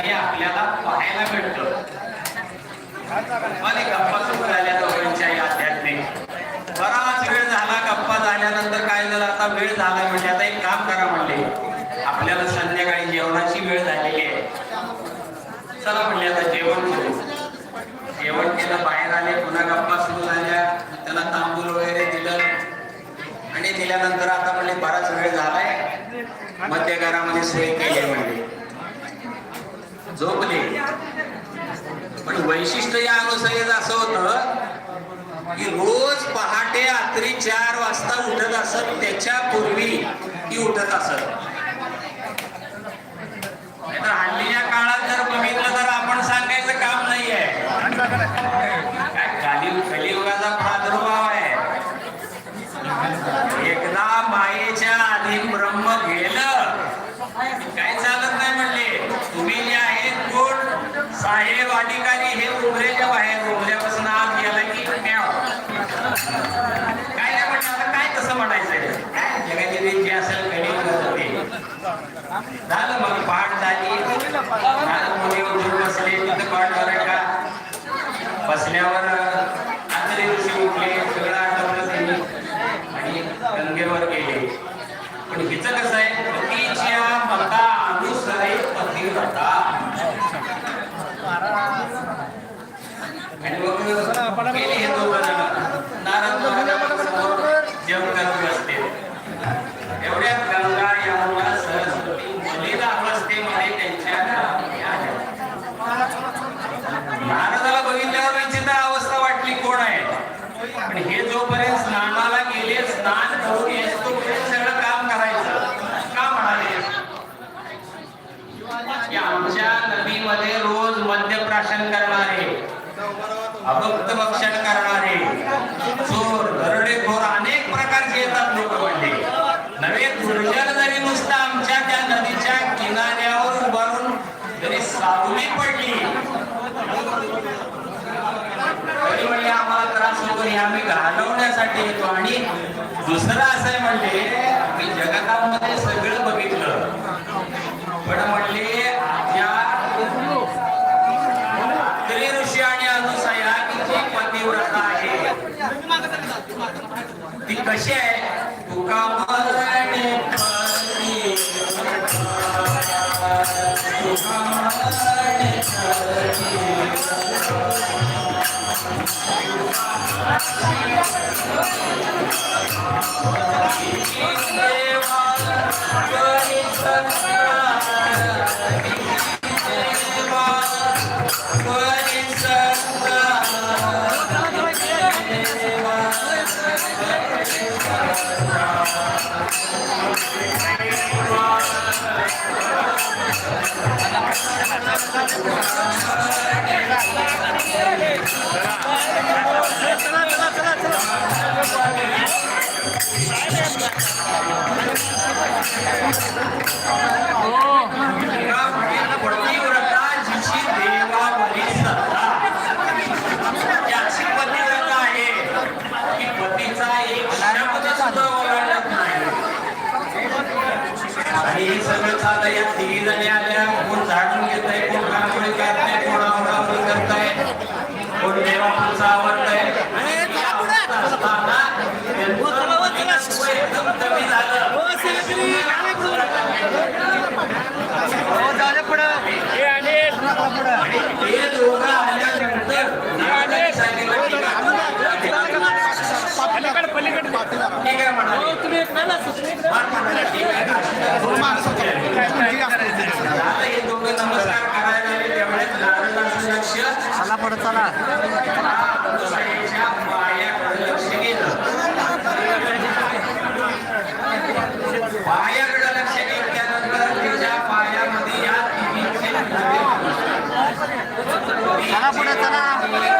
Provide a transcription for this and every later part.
ठिकाणी आपल्याला पाहायला मिळतं गप्पा सुरू झाल्या दोघांच्याही आध्यात्मिक बराच वेळ झाला गप्पा झाल्यानंतर काय झालं? आता वेळ झाला म्हणजे आता एक काम करा म्हणले. आपल्याला संध्याकाळी जेवणाची वेळ झालेली आहे. चला म्हणले आता जेवण करू. जेवण केलं बाहेर आले पुन्हा गप्पा सुरू झाल्या. त्याला तांबूल वगैरे दिलं. आणि दिल्यानंतर आता म्हणले बराच वेळ झालाय. मध्य घरामध्ये सोय केली म्हणले. झोपले. पण वैशिष्ट्य या अनुसरीचं असं होतं की रोज पहाटे रात्री चार वाजता उठत असत त्याच्या पूर्वी ती उठत असत. झालं मग पाठ झाली. उठून बसले तिथं पाठ झालं का? बसल्यावर आंतरी ऋषी उठले सगळं आठवलं त्यांनी. आणि गंगेवर गेले. पण हिचं कसं आहे पतीच्या मता अनुसरे पतिव्रता आणि मग गेले हे दोघं जोपर्यंत स्नानाला गेले स्नान करून येस तोपर्यंत सगळं काम करायचं. का म्हणाले? आमच्या नदीमध्ये रोज मद्यप्राशन करणारे अभक्त भक्षण करणारे चोर दरोडेखोर अनेक प्रकारचे येतात लोक म्हणजे नवे दुर्जन जरी नुसतं आमच्या त्या नदीच्या किनाऱ्यावर उभारून जरी सावली पडली तरी म्हणले आम्हाला हे आम्ही घालवण्यासाठी येतो. आणि दुसरं असं म्हणजे, आहे मी जगतामध्ये सगळं बघितलं. पण म्हणले या ऋषी आणि अनुसया ही पतिव्रता आहे. ती कशी आहे? तुका पतिव्रता चला पुढे चला. पुढे चला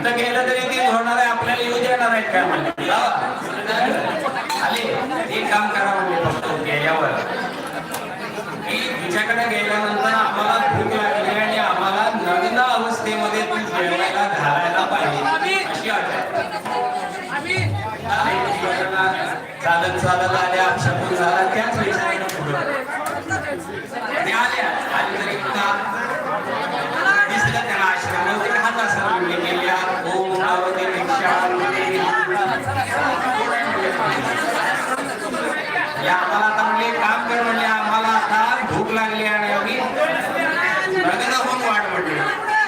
आमचं गेलं तरी ती होणार आहे आपल्याला येऊ देणार आहेत काय म्हणजे आले. काम करा म्हणजे फक्त यावर.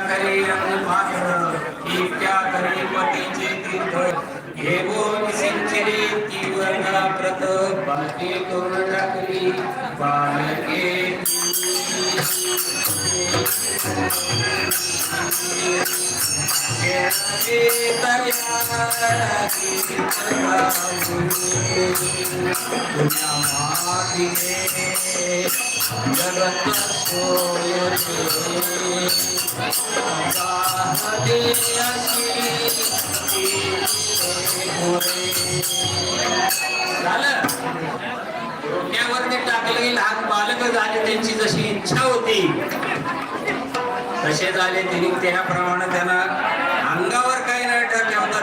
करी रंगभाग इत्या करी पतीचे तीर्थ घेऊन सिंचरी ती वर्गा प्रत बाकी करून टाकली बालके Yeah. झालं डोक्यावरती टाकले लहान बालक झाले त्यांची जशी इच्छा होती. तसे झाले तिने त्याप्रमाणे त्यांना